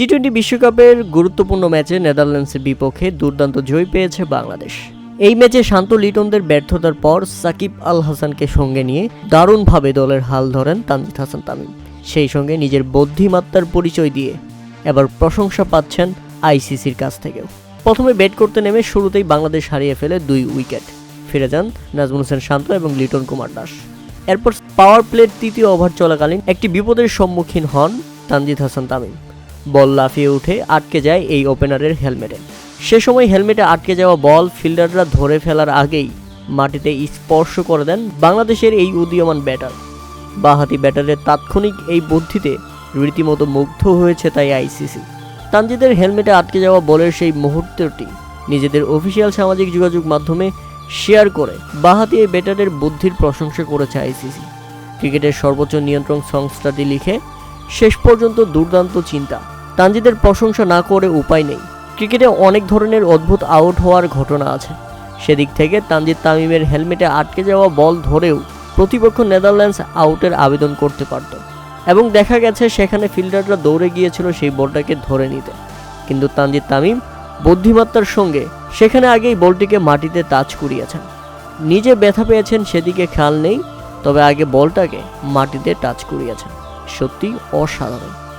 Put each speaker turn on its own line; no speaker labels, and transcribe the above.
T twenty বিশ্বকাপের গুরুত্বপূর্ণ ম্যাচে নেদারল্যান্ডসের বিপক্ষে দুর্দান্ত জয় পেয়েছে বাংলাদেশ। এই ম্যাচে শান্ত লিটনদের ব্যর্থতার পর সাকিব আল হাসানকে সঙ্গে নিয়ে দারুণভাবে দলের হাল ধরেন তানজিদ হাসান তামিম। সেই সঙ্গে নিজের বুদ্ধিমত্তার পরিচয় দিয়ে এবার প্রশংসা পাচ্ছেন আইসিসির কাছ থেকেও। প্রথমে ব্যাট করতে নেমে শুরুতেই বাংলাদেশ হারিয়ে ফেলে দুই উইকেট। ফিরে যান নাজমুল হোসেন শান্ত এবং লিটন কুমার দাস। এরপর পাওয়ার প্লের তৃতীয় ওভার চলাকালীন একটি বিপদের সম্মুখীন হন তানজিদ হাসান তামিম। বল লাফিয়ে উঠে আটকে যায় এই ওপেনারের হেলমেটে। সে সময় হেলমেটে আটকে যাওয়া বল ফিল্ডাররা ধরে ফেলার আগেই মাটিতে স্পর্শ করে দেন বাংলাদেশের এই উদীয়মান ব্যাটার বাহাতি ব্যাটারের তাৎক্ষণিক এই বুদ্ধিতে রীতিমতো মুগ্ধ হয়েছে তাই আইসিসি। তানজিদের হেলমেটে আটকে যাওয়া বলের সেই মুহূর্তটি নিজেদের অফিসিয়াল সামাজিক যোগাযোগ মাধ্যমে শেয়ার করে বাহাতি এই ব্যাটারের বুদ্ধির প্রশংসা করেছে আইসিসি। ক্রিকেটের সর্বোচ্চ নিয়ন্ত্রণ সংস্থাটি লিখে, শেষ পর্যন্ত দুর্দান্ত চিন্তা। তানজিদের প্রশংসা না করে উপায় নেই। ক্রিকেটে অনেক ধরনের অদ্ভুত আউট হওয়ার ঘটনা আছে। সেদিক থেকে তানজিদ তামিমের হেলমেটে আটকে যাওয়া বল ধরেও প্রতিপক্ষ নেদারল্যান্ডস আউটের আবেদন করতে পারত। এবং দেখা গেছে সেখানে ফিল্ডাররা দৌড়ে গিয়েছিল সেই বলটাকে ধরে নিতে। কিন্তু তানজিদ তামিম বুদ্ধিমত্তার সঙ্গে সেখানে আগেই বলটিকে মাটিতে টাচ করিয়েছেন। নিজে ব্যথা পেয়েছেন সেদিকে খেয়াল নেই, তবে আগে বলটাকে মাটিতে টাচ করিয়েছেন। সত্যি অসাধারণ।